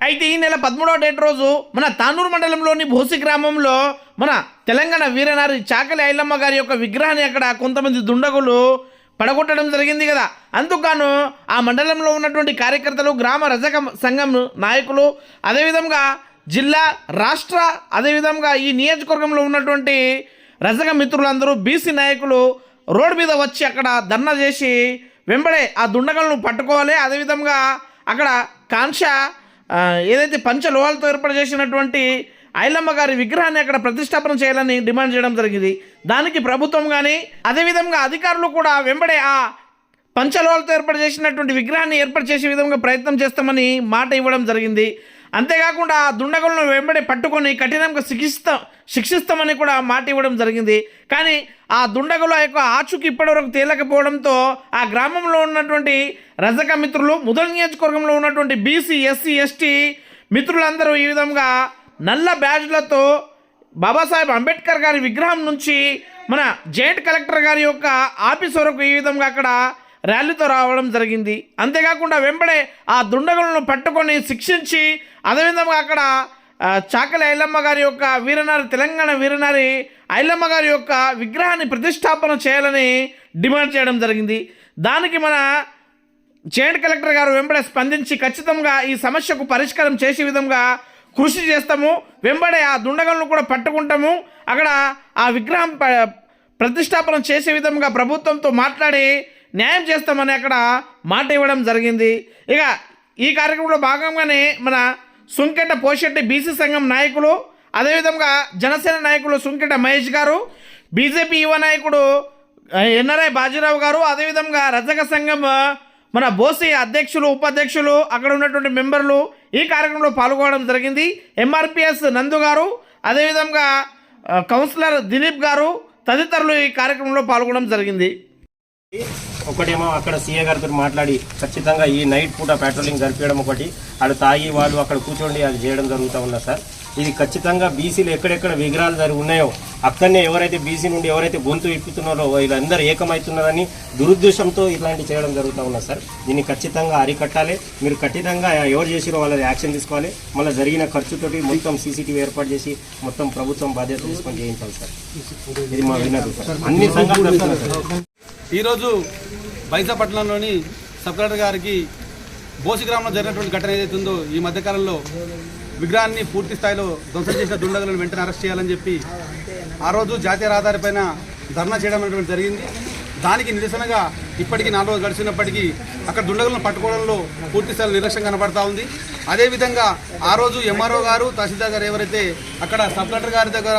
అయితే ఈ నెల పదమూడవ డేట్ రోజు మన తానూరు మండలంలోని భోసి గ్రామంలో మన తెలంగాణ వీరనారి చాకలి ఐలమ్మ గారి యొక్క విగ్రహాన్ని అక్కడ కొంతమంది దుండగులు పడగొట్టడం జరిగింది కదా. అందుకుగాను ఆ మండలంలో ఉన్నటువంటి కార్యకర్తలు గ్రామ రజక సంఘం నాయకులు అదేవిధంగా జిల్లా రాష్ట్ర అదేవిధంగా ఈ నియోజకవర్గంలో ఉన్నటువంటి రజక మిత్రులందరూ బీసీ నాయకులు రోడ్డు మీద వచ్చి అక్కడ ధర్నా చేసి వెంబడే ఆ దుండగలను పట్టుకోవాలి. అదేవిధంగా అక్కడ కాంక్ష ఏదైతే పంచ లోహాలతో ఏర్పాటు చేసినటువంటి ఐలమ్మ గారి విగ్రహాన్ని అక్కడ ప్రతిష్టాపన చేయాలని డిమాండ్ చేయడం జరిగింది. దానికి ప్రభుత్వం కానీ అదేవిధంగా అధికారులు కూడా వెంబడే ఆ పంచలోహాలతో ఏర్పాటు చేసినటువంటి విగ్రహాన్ని ఏర్పాటు చేసే విధంగా ప్రయత్నం చేస్తామని మాట ఇవ్వడం జరిగింది. అంతేకాకుండా ఆ దుండగులను వెంబడి పట్టుకొని కఠినంగా శిక్షిస్తా శిక్షిస్తామని కూడా మాట ఇవ్వడం జరిగింది. కానీ ఆ దుండగుల యొక్క ఆచూకి ఇప్పటివరకు తేలకపోవడంతో ఆ గ్రామంలో ఉన్నటువంటి రజక మిత్రులు ముదల్ నియోజకవర్గంలో ఉన్నటువంటి బీసీ ఎస్సీ ఎస్టీ మిత్రులందరూ ఈ విధంగా నల్ల బ్యాడ్జ్లతో బాబాసాహెబ్ అంబేద్కర్ గారి విగ్రహం నుంచి మన జాయింట్ కలెక్టర్ గారి యొక్క ఆఫీస్ వరకు ఈ విధంగా అక్కడ ర్యాలీతో రావడం జరిగింది. అంతేకాకుండా వెంబడే ఆ దుండగులను పట్టుకొని శిక్షించి అదేవిధంగా అక్కడ చాకలి ఐలమ్మ గారి యొక్క వీరనారి తెలంగాణ వీరనారి ఐలమ్మ గారి యొక్క విగ్రహాన్ని ప్రతిష్టాపన చేయాలని డిమాండ్ చేయడం జరిగింది. దానికి మన జాయింట్ కలెక్టర్ గారు వెంబడే స్పందించి ఖచ్చితంగా ఈ సమస్యకు పరిష్కారం చేసే విధంగా కృషి చేస్తాము. వెంబడే ఆ దుండగలను కూడా పట్టుకుంటాము. అక్కడ ఆ విగ్రహం ప- ప్రతిష్టాపన చేసే విధంగా ప్రభుత్వంతో మాట్లాడి న్యాయం చేస్తామని అక్కడ మాట ఇవ్వడం జరిగింది. ఇక ఈ కార్యక్రమంలో భాగంగానే మన సుంకెట పోషెట్టి బీసీ సంఘం నాయకులు అదేవిధంగా జనసేన నాయకులు సుంకెట మహేష్ గారు బీజేపీ యువ నాయకుడు ఎన్ఆర్ఐ బాజీరావు గారు అదేవిధంగా రజక సంఘం మన బోసి అధ్యక్షులు ఉపాధ్యక్షులు అక్కడ ఉన్నటువంటి మెంబర్లు ఈ కార్యక్రమంలో పాల్గొనడం జరిగింది. ఎంఆర్పిఎస్ నందు గారు అదేవిధంగా కౌన్సిలర్ దిలీప్ గారు తదితరులు ఈ కార్యక్రమంలో పాల్గొనడం జరిగింది. ఒకటేమో అక్కడ సీఏ గారితో మాట్లాడి ఖచ్చితంగా ఈ నైట్ పూట పెట్రోలింగ్ జరిపించడం ఒకటి. వాళ్ళు తాగి వాళ్ళు అక్కడ కూర్చోండి అది చేయడం జరుగుతూ ఉన్నా సార్? ఇది ఖచ్చితంగా బీసీలు ఎక్కడెక్కడ విగ్రహాలు జరిగి ఉన్నాయో అక్కడనే ఎవరైతే బీసీ నుండి ఎవరైతే గొంతు ఇప్పుతున్నారో వీళ్ళందరూ ఏకమవుతున్నారని దురుద్దేశంతో ఇలాంటి చేయడం జరుగుతూ ఉన్నా సార్? దీన్ని ఖచ్చితంగా అరికట్టాలి. మీరు ఖచ్చితంగా ఎవరు చేసిరో వాళ్ళది యాక్షన్ తీసుకోవాలి. మళ్ళీ జరిగిన ఖర్చుతోటి మొత్తం సీసీటీవీ ఏర్పాటు చేసి మొత్తం ప్రభుత్వం బాధ్యత తీసుకొని చేయించాలి సార్. ఇది మా వినరు సార్. అన్ని సంఘాలు సార్. ఈరోజు బైజాపట్నంలోని సబ్ కలెక్టర్ గారికి బోసి గ్రామంలో జరిగినటువంటి ఘటన ఏదైతే ఉందో ఈ మధ్యకాలంలో విగ్రహాన్ని పూర్తి స్థాయిలో ధ్వంసం చేసిన దుండగులను వెంటనే అరెస్ట్ చేయాలని చెప్పి ఆ రోజు జాతీయ రహదారిపైన ధర్నా చేయడం అనేటువంటి జరిగింది. దానికి నిరసనగా ఇప్పటికీ నాలుగు రోజులు గడిచినప్పటికీ అక్కడ దుండగులను పట్టుకోవడంలో పూర్తి స్థాయిలో నిర్లక్ష్యం కనబడతా ఉంది. అదేవిధంగా ఆ రోజు ఎంఆర్ఓ గారు తహసీల్దార్ గారు ఎవరైతే అక్కడ సబ్ కలెక్టర్ గారి దగ్గర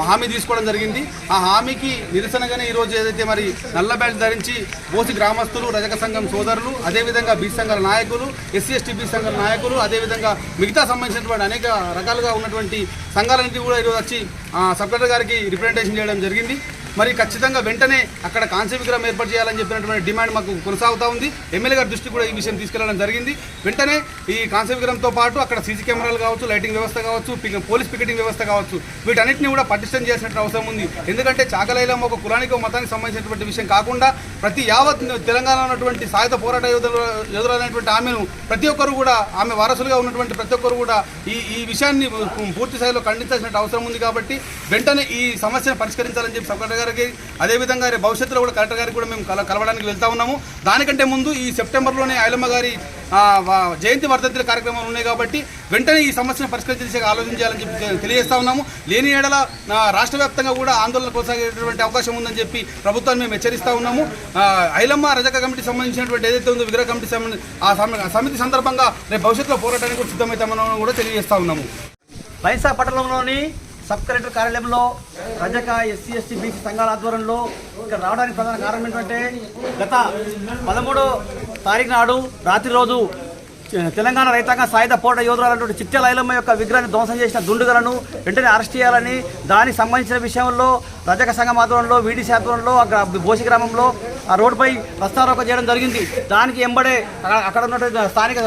హామీ తీసుకోవడం జరిగింది. ఆ హామీకి నిరసనగానే ఈరోజు ఏదైతే మరి నల్ల బ్యాడ్జ్ ధరించి బోసి గ్రామస్తులు రజక సంఘం సోదరులు అదేవిధంగా బీ సంఘాల నాయకులు ఎస్సీ ఎస్టీ బీ సంఘాల నాయకులు అదేవిధంగా మిగతా సంబంధించినటువంటి అనేక రకాలుగా ఉన్నటువంటి సంఘాలన్నింటి కూడా ఈరోజు వచ్చి ఆ, సబ్ కలెక్టర్ గారికి రిప్రజెంటేషన్ చేయడం జరిగింది. మరి ఖచ్చితంగా వెంటనే అక్కడ కాంస్య విగ్రహం ఏర్పాటు చేయాలని చెప్పినటువంటి డిమాండ్ మాకు కొనసాగుతూ ఉంది. ఎమ్మెల్యే గారి దృష్టి కూడా ఈ విషయం తీసుకెళ్ళడం జరిగింది. వెంటనే ఈ కాంస్య విగ్రహంతో పాటు అక్కడ సీసీ కెమెరాలు కావచ్చు లైటింగ్ వ్యవస్థ కావచ్చు పోలీస్ పికెటింగ్ వ్యవస్థ కావచ్చు వీటన్నిటిని కూడా పటిష్టం చేసినట్టు అవసరం ఉంది. ఎందుకంటే చాకలైలం ఒక కులానికి ఒక మతానికి సంబంధించినటువంటి విషయం కాకుండా ప్రతి యావత్ తెలంగాణ ఉన్నటువంటి సాయుధ పోరాట యోధులు యోధులైనటువంటి ఆమెను ప్రతి ఒక్కరు కూడా ఆమె వారసులుగా ఉన్నటువంటి ప్రతి ఒక్కరు కూడా ఈ ఈ విషయాన్ని పూర్తి స్థాయిలో ఖండించాల్సిన అవసరం ఉంది కాబట్టి వెంటనే ఈ సమస్యను పరిష్కరించాలని చెప్పి సబ్ గారికి అదేవిధంగా రేపు భవిష్యత్తులో కూడా కలెక్టర్ గారికి కూడా మేము కల కలవడానికి వెళ్తా ఉన్నాము. దానికంటే ముందు ఈ సెప్టెంబర్లోనే ఐలమ్మ గారి జయంతి వర్ధంతి కార్యక్రమాలు ఉన్నాయి కాబట్టి వెంటనే ఈ సమస్యను పరిష్కరించే ఆలోచన చేయాలని చెప్పి తెలియజేస్తా ఉన్నాము. లేని ఏడల రాష్ట్ర వ్యాప్తంగా కూడా ఆందోళన కొనసాగేటువంటి అవకాశం ఉందని చెప్పి ప్రభుత్వాన్ని మేము హెచ్చరిస్తా ఉన్నాము. ఐలమ్మ రజక కమిటీ సంబంధించినటువంటి ఏదైతే ఉందో విగ్రహ కమిటీ ఆ సమితి సందర్భంగా రేపు భవిష్యత్తులో పోరాటానికి కూడా సిద్ధమవుతామని కూడా తెలియజేస్తా ఉన్నాము. బైంసా పట్టణంలోని సబ్ కలెక్టర్ కార్యాలయంలో రజక ఎస్సీ ఎస్టీ బీసీ సంఘాల ఆధ్వర్యంలో ఇక్కడ రావడానికి ప్రధాన కారణం ఏంటంటే గత పదమూడో తారీఖు నాడు రాత్రి రోజు తెలంగాణ రైతాంగ సాయుధ పోట యోధురాలైనటువంటి చిట్టెల ఐలమ్మ యొక్క విగ్రహాన్ని ధ్వంసం చేసిన దుండుగలను వెంటనే అరెస్ట్ చేయాలని దానికి సంబంధించిన విషయంలో రజక సంఘం ఆధ్వర్యంలో వీడీసీ ఆధ్వర్యంలో అక్కడ భోసి గ్రామంలో ఆ రోడ్డుపై ప్రస్తావన చేయడం జరిగింది. దానికి ఎంబడే అక్కడ అక్కడ ఉన్నటువంటి స్థానిక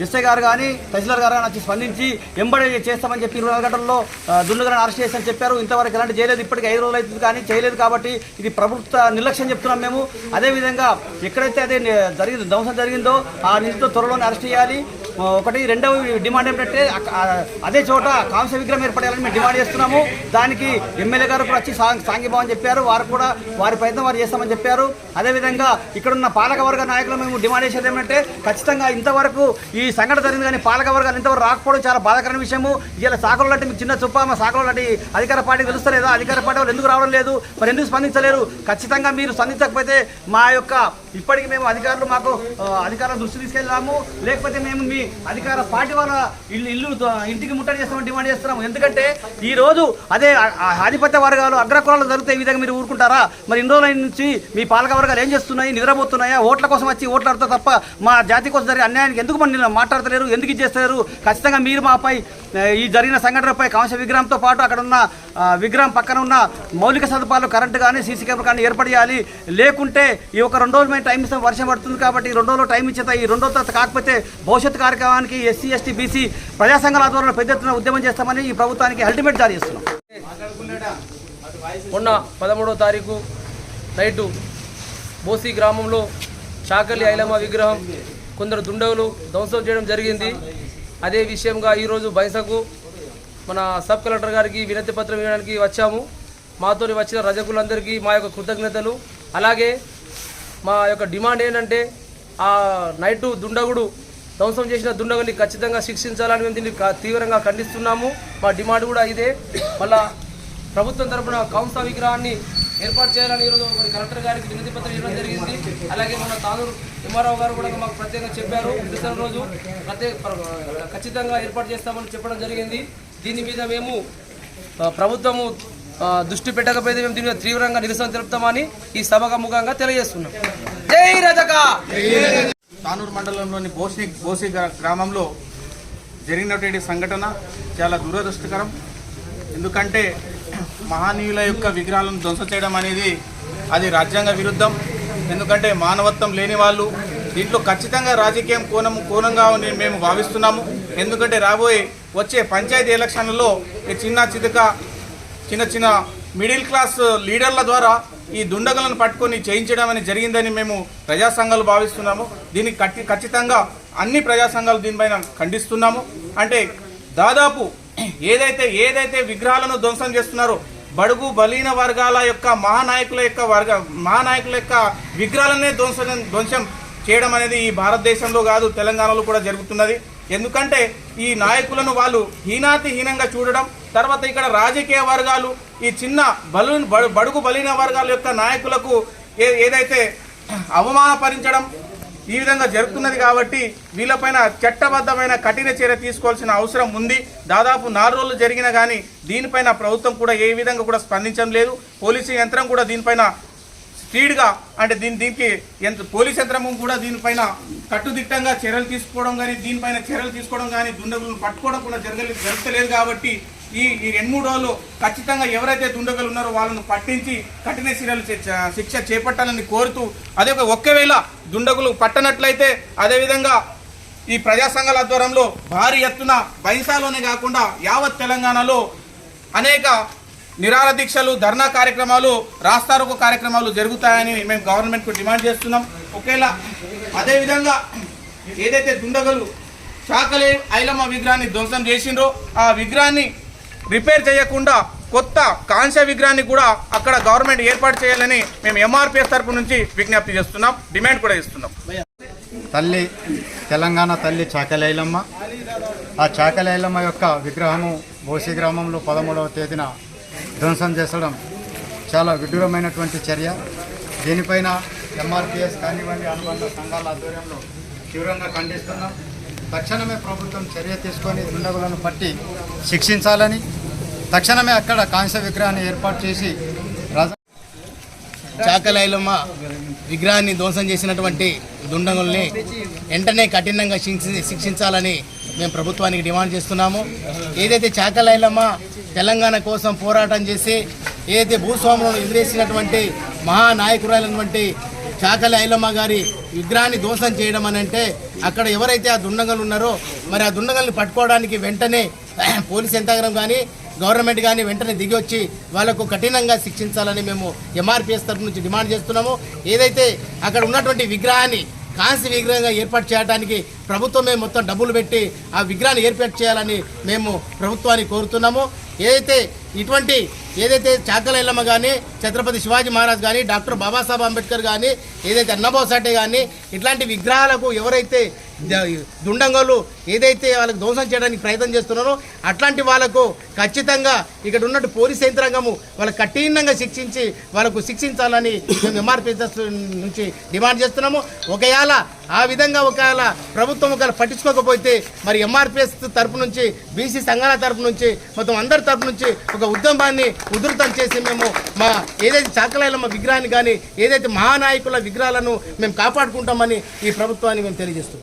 ఎస్ఐ గారు కానీ తహసీల్దార్ గారు కానీ వచ్చి స్పందించి ఎంబడే చేస్తామని చెప్పి ఇరవై గంటల్లో ఆ, అరెస్ట్ చేశారని చెప్పారు. ఇంతవరకు ఎలాంటి చేయలేదు. ఇప్పటికి ఐదు రోజులు అవుతుంది కానీ చేయలేదు కాబట్టి ఇది ప్రభుత్వ నిర్లక్ష్యం చెప్తున్నాం మేము. అదేవిధంగా ఎక్కడైతే అదే జరిగింది ధ్వంసం జరిగిందో ఆ నిందితులు త్వరలోనే అరెస్ట్ చేయాలి. ఒకటి రెండవ డిమాండ్ ఏంటంటే అదే చోట కాంస్య విగ్రహం ఏర్పడాలని మేము డిమాండ్ చేస్తున్నాము. దానికి ఎమ్మెల్యే గారు కూడా వచ్చి సాంగ్ సాంఘీభావం చెప్పారు. వారు కూడా వారి ప్రయత్నం వారు చేస్తామని చెప్పారు. అదేవిధంగా ఇక్కడున్న పాలకవర్గ నాయకులు మేము డిమాండ్ చేసేది ఏమంటే ఖచ్చితంగా ఇంతవరకు ఈ సంఘటన జరిగింది కానీ పాలకవర్గాలు ఇంతవరకు రాకపోవడం చాలా బాధాకరమైన విషయము. ఇలా సాకులు లాంటి మీకు చిన్న చుప్ప మా సాకులు లాంటి అధికార పార్టీ తెలుస్తలేదా అధికార పార్టీ వాళ్ళు ఎందుకు రావడం లేదు? మరి ఎందుకు స్పందించలేరు? ఖచ్చితంగా మీరు స్పందించకపోతే మా యొక్క ఇప్పటికి మేము అధికారులు మాకు ఆ, అధికారుల దృష్టి తీసుకెళ్ళాము. లేకపోతే మేము మీ అధికార పార్టీ వాళ్ళ ఇల్లు ఇల్లు ఇంటికి ముట్టడి చేస్తామని డిమాండ్ చేస్తున్నాము. ఎందుకంటే ఈ రోజు అదే ఆధిపత్య వర్గాలు అగ్రకులాలు జరిగితే ఈ విధంగా మీరు ఊరుకుంటారా? మరి ఇన్ని రోజుల నుంచి మీ పాలక వర్గాలు ఏం చేస్తున్నాయి? నిద్రపోతున్నాయా? ఓట్ల కోసం వచ్చి ఓట్లాడుతా తప్ప మా జాతి కోసం జరిగే అన్యాయానికి ఎందుకు మన మాట్లాడతలేరు? ఎందుకు ఇచ్చేస్తారు ఖచ్చితంగా మీరు మాపై ఈ జరిగిన సంఘటనపై కాంస్య విగ్రహంతో పాటు అక్కడ ఉన్న విగ్రహం పక్కన ఉన్న మౌలిక సదుపాయాలు కరెంటు కానీ సీసీ కెమెరా కానీ ఏర్పాటు చేయాలి. లేకుంటే ఈ ఒక రెండు రోజులు మేము టైం ఇస్తాం వర్షం పడుతుంది కాబట్టి రెండు రోజులు టైం ఇచ్చేత ఈ రెండో తర్వాత కాకపోతే భవిష్యత్ కార్యక్రమానికి ఎస్సీ ఎస్టీ బీసీ ప్రజా సంఘాల ఆధ్వర్యంలో పెద్ద ఎత్తున ఉద్యమం చేస్తామని ఈ ప్రభుత్వానికి అల్టిమేట్ జారీ చేస్తున్నాం. మొన్న పదమూడవ తారీఖు నైటు బోసి గ్రామంలో చాకలి ఐలమ్మ విగ్రహం కొందరు దుండగులు ధ్వంసం చేయడం జరిగింది. అదే విషయంగా ఈరోజు బైసకు మన సబ్ కలెక్టర్ గారికి వినతి పత్రం ఇవ్వడానికి వచ్చాము. మాతో వచ్చిన రజకులందరికీ మా యొక్క కృతజ్ఞతలు. అలాగే మా యొక్క డిమాండ్ ఏంటంటే ఆ నైటు దుండగుడు ధ్వంసం చేసిన దుండగుని ఖచ్చితంగా శిక్షించాలని మేము దీన్ని తీవ్రంగా ఖండిస్తున్నాము. మా డిమాండ్ కూడా ఇదే. మళ్ళా ప్రభుత్వం తరపున కౌంస విగ్రహాన్ని ఏర్పాటు చేయాలని ఈరోజు మరి కలెక్టర్ గారికి వినతి పత్రం ఇవ్వడం జరిగింది. అలాగే మన తానూరు ఎంఆర్ఓ గారు కూడా మాకు ప్రత్యేకంగా చెప్పారు. నిరసన రోజు ప్రత్యేక ఖచ్చితంగా ఏర్పాటు చేస్తామని చెప్పడం జరిగింది. దీని మీద మేము ప్రభుత్వము దృష్టి పెట్టకపోతే మేము దీని మీద తీవ్రంగా నిరసన తెలుపుతామని ఈ సభగా ముఖంగా తెలియజేస్తున్నాం. జై రజక తానూరు మండలంలోని బోసి బోసి గ్రామంలో జరిగినటువంటి సంఘటన చాలా దురదృష్టకరం. ఎందుకంటే మహనీయుల యొక్క విగ్రహాలను ధ్వంస చేయడం అనేది అది రాజ్యాంగ విరుద్ధం. ఎందుకంటే మానవత్వం లేని వాళ్ళు దీంట్లో ఖచ్చితంగా రాజకీయం కోణం కోణంగా మేము భావిస్తున్నాము. ఎందుకంటే రాబోయే వచ్చే పంచాయతీ ఎలక్షన్లలో ఈ చిన్న చితక చిన్న చిన్న మిడిల్ క్లాస్ లీడర్ల ద్వారా ఈ దుండగలను పట్టుకొని చేయించడం అనేది జరిగిందని మేము ప్రజా సంఘాలు భావిస్తున్నాము. దీనికి కట్టి ఖచ్చితంగా అన్ని ప్రజా సంఘాలు దీనిపైన ఖండిస్తున్నాము. అంటే దాదాపు ఏదైతే ఏదైతే విగ్రహాలను ధ్వంసం చేస్తున్నారో బడుగు బలీన వర్గాల యొక్క మహానాయకుల యొక్క వర్గ మహానాయకుల యొక్క విగ్రహాలనే ధ్వంసం ధ్వంసం చేయడం అనేది ఈ భారతదేశంలో కాదు తెలంగాణలో కూడా జరుగుతున్నది. ఎందుకంటే ఈ నాయకులను వాళ్ళు హీనాతి హీనంగా చూడడం తర్వాత ఇక్కడ రాజకీయ వర్గాలు ఈ చిన్న బలు బడుగు బలిన వర్గాల యొక్క నాయకులకు ఏ ఏదైతే అవమానపరించడం ఈ విధంగా జరుగుతున్నది కాబట్టి వీళ్ళపైన చట్టబద్ధమైన కఠిన చర్య తీసుకోవాల్సిన అవసరం ఉంది. దాదాపు నాలుగు రోజులు జరిగినా కానీ దీనిపైన ప్రభుత్వం కూడా ఏ విధంగా కూడా స్పందించడం లేదు. పోలీసు యంత్రం కూడా దీనిపైన స్పీడ్గా అంటే దీని దీనికి ఎంత పోలీస్ యంత్రం కూడా దీనిపైన కట్టుదిట్టంగా చర్యలు తీసుకోవడం కానీ దీనిపైన చర్యలు తీసుకోవడం కానీ దుండగులను పట్టుకోవడం కూడా జరగలేదు జరగలేదు కాబట్టి ఈ ఈ రెండు మూడు రోజులు ఖచ్చితంగా ఎవరైతే దుండగులు ఉన్నారో వాళ్ళను పట్టించి కఠిన చర్యలు చే- శిక్ష చేపట్టాలని కోరుతూ అదే ఒక్కవేళ దుండగులు పట్టనట్లయితే అదేవిధంగా ఈ ప్రజా సంఘాల ఆధ్వర్యంలో భారీ ఎత్తున బైంసాలోనే కాకుండా యావత్ తెలంగాణలో అనేక నిరాల దీక్షలు ధర్నా కార్యక్రమాలు రాస్తారోకో కార్యక్రమాలు జరుగుతాయని మేము గవర్నమెంట్కు డిమాండ్ చేస్తున్నాం. ఒకేలా అదేవిధంగా ఏదైతే దుండగలు చాకలి ఐలమ్మ విగ్రహాన్ని ధ్వంసం చేసిండ్రో ఆ విగ్రహాన్ని రిపేర్ చేయకుండా కొత్త కాంస్య విగ్రహాన్ని కూడా అక్కడ గవర్నమెంట్ ఏర్పాటు చేయాలని మేము ఎంఆర్పిఎస్ తరపు నుంచి విజ్ఞప్తి చేస్తున్నాం. డిమాండ్ కూడా ఇస్తున్నాం తల్లి తెలంగాణ తల్లి చాకలైలమ్మ ఆ చాకలైలమ్మ యొక్క విగ్రహము బోసి గ్రామంలో పదమూడవ తేదీన ధ్వంసం చేసడం చాలా విడ్డూరమైనటువంటి చర్య. దీనిపైన ఎంఆర్పిఎస్ కానివ్వండి అనుబంధ సంఘాల ఆధ్వర్యంలో తీవ్రంగా ఖండిస్తున్నాం. తక్షణమే ప్రభుత్వం చర్య తీసుకొని దుండగులను పట్టి శిక్షించాలని తక్షణమే అక్కడ కాంస్య విగ్రహాన్ని ఏర్పాటు చేసి చాకలైలమ్మ విగ్రహాన్ని ధ్వంసం చేసినటువంటి దుండగుల్ని వెంటనే కఠినంగా శిక్షించాలని మేము ప్రభుత్వానికి డిమాండ్ చేస్తున్నాము. ఏదైతే చాకలైలమ్మ తెలంగాణ కోసం పోరాటం చేసి ఏదైతే భూస్వాములను ఎదురేసినటువంటి మహానాయకురాలైనటువంటి చాకలి ఐలమ్మ గారి విగ్రహాన్ని దోషం చేయడం అని అంటే అక్కడ ఎవరైతే ఆ దుండగలు ఉన్నారో మరి ఆ దుండగల్ని పట్టుకోవడానికి వెంటనే పోలీస్ యంత్రాంగం కానీ గవర్నమెంట్ కానీ వెంటనే దిగి వచ్చి వాళ్ళకు కఠినంగా శిక్షించాలని మేము ఎంఆర్పిఎస్ తరఫు నుంచి డిమాండ్ చేస్తున్నాము. ఏదైతే అక్కడ ఉన్నటువంటి విగ్రహాన్ని కాంస్య విగ్రహంగా ఏర్పాటు చేయడానికి ప్రభుత్వమే మొత్తం డబ్బులు పెట్టి ఆ విగ్రహాన్ని ఏర్పాటు చేయాలని మేము ప్రభుత్వాన్ని కోరుతున్నాము. ఏదైతే ఇటువంటి ఏదైతే చాకలైలమ్మ కానీ ఛత్రపతి శివాజీ మహారాజ్ కానీ డాక్టర్ బాబాసాహెబ్ అంబేద్కర్ కానీ ఏదైతే అన్నబోసాటే కానీ ఇట్లాంటి విగ్రహాలకు ఎవరైతే ద- దుండంగులు ఏదైతే వాళ్ళకి ధ్వంసం చేయడానికి ప్రయత్నం చేస్తున్నారో అట్లాంటి వాళ్ళకు ఖచ్చితంగా ఇక్కడ ఉన్నట్టు పోలీస్ యంత్రాంగము వాళ్ళకు కఠినంగా శిక్షించి వాళ్ళకు శిక్షించాలని మేము ఎంఆర్పిఎస్ నుంచి డిమాండ్ చేస్తున్నాము. ఒకవేళ ఆ విధంగా ఒకవేళ ప్రభుత్వం ఒకవేళ పట్టించుకోకపోతే మరి ఎంఆర్పిఎస్ తరపు నుంచి బీసీ సంఘాల తరపు నుంచి మొత్తం అందరి తరపు నుంచి ఒక ఉద్యమాన్ని ఉధృతం చేసి మేము మా ఏదైతే చాకలైలమ్మ విగ్రహాన్ని కానీ ఏదైతే మహానాయకుల విగ్రహాలను మేము కాపాడుకుంటామని ఈ ప్రభుత్వాన్ని మేము తెలియజేస్తున్నాం.